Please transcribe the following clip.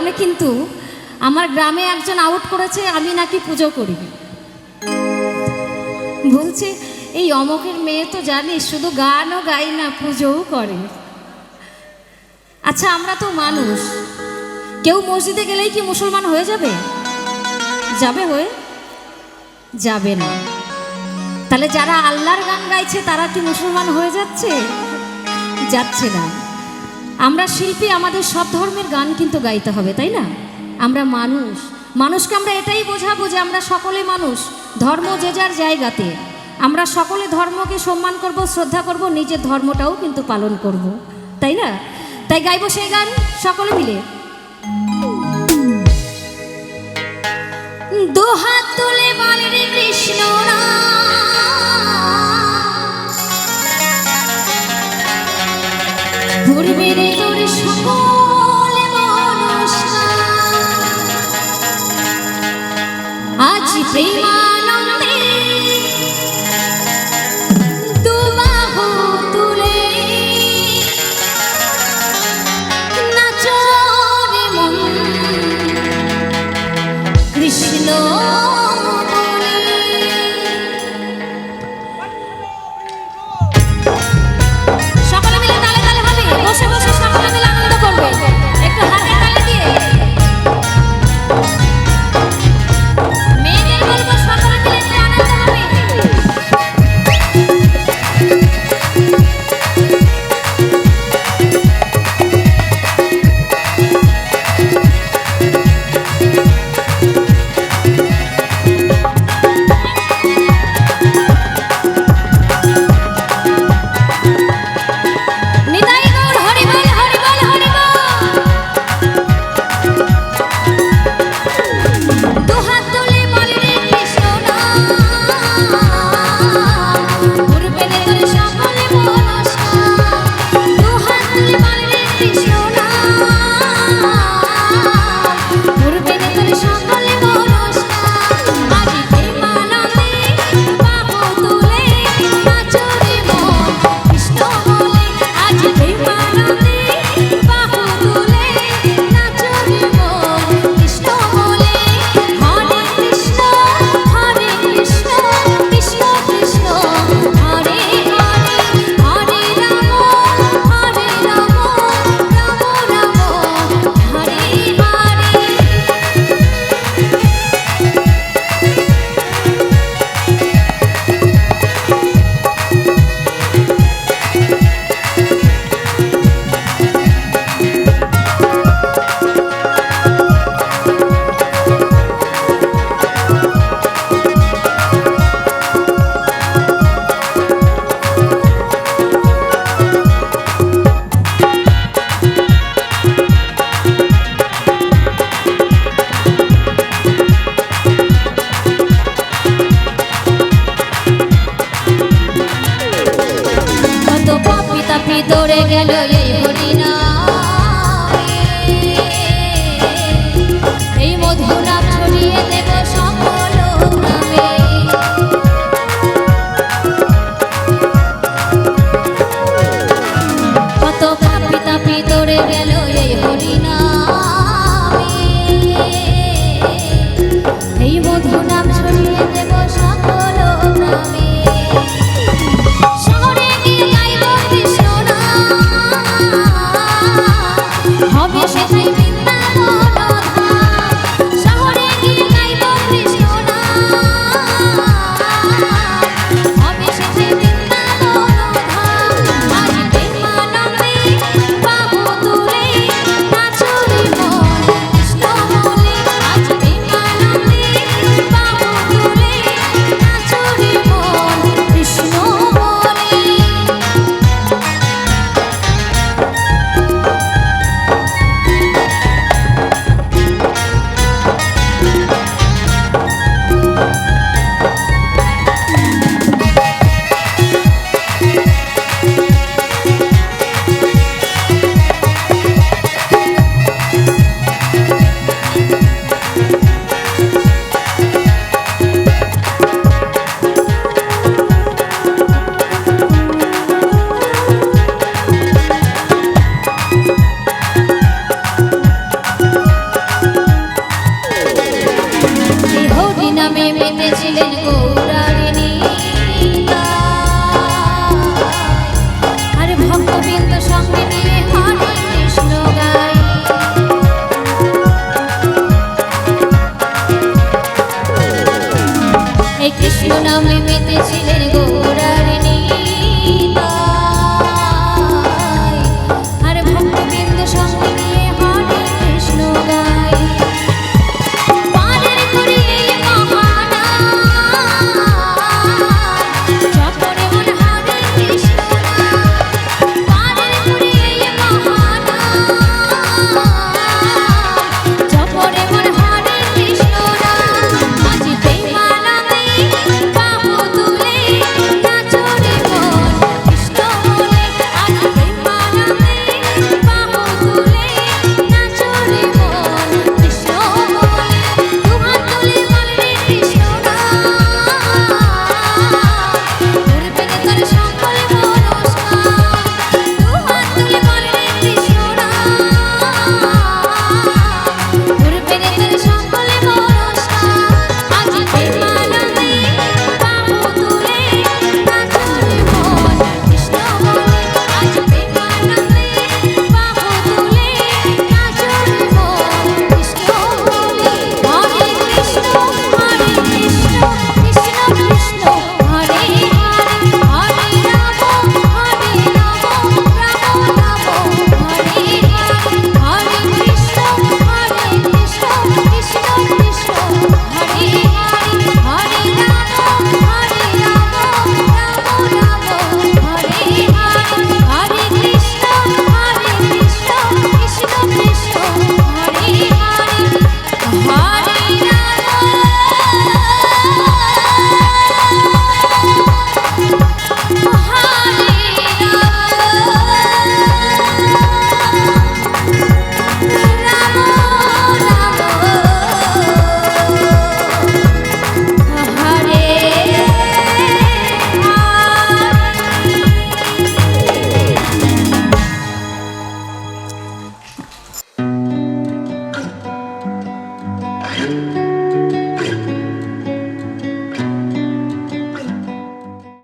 কারণে কিন্তু আমার গ্রামে একজন আউট করেছে, আমি নাকি পুজো করি বলছে, এই অমকের মেয়ে তো জানিস, শুধু গানও গাই না, পুজোও করে। আচ্ছা আমরা তো মানুষ। কেউ মসজিদে গেলেই কি মুসলমান হয়ে যাবে? যাবে হয়ে? যাবে না। তাহলে যারা আল্লাহর গান গাইছে, তারা কি মুসলমান হয়ে যাচ্ছে? যাচ্ছে না। আমরা শিল্পী, আমাদের সব ধর্মের গান কিন্তু গাইতে হবে, তাই না? আমরা মানুষ। মানুষকে আমরা এটাই বোঝাবো যে আমরা সকলে মানুষ, ধর্ম যে যার জায়গাতে। আমরা সকলে ধর্মকে সম্মান করব, শ্রদ্ধা করব, নিজের ধর্মটাও কিন্তু পালন করব, তাই না? তাই গাইবো সেই গান, সকলে মিলে। দুহাত তুলে বলে কৃষ্ণ 你肥吗 গেল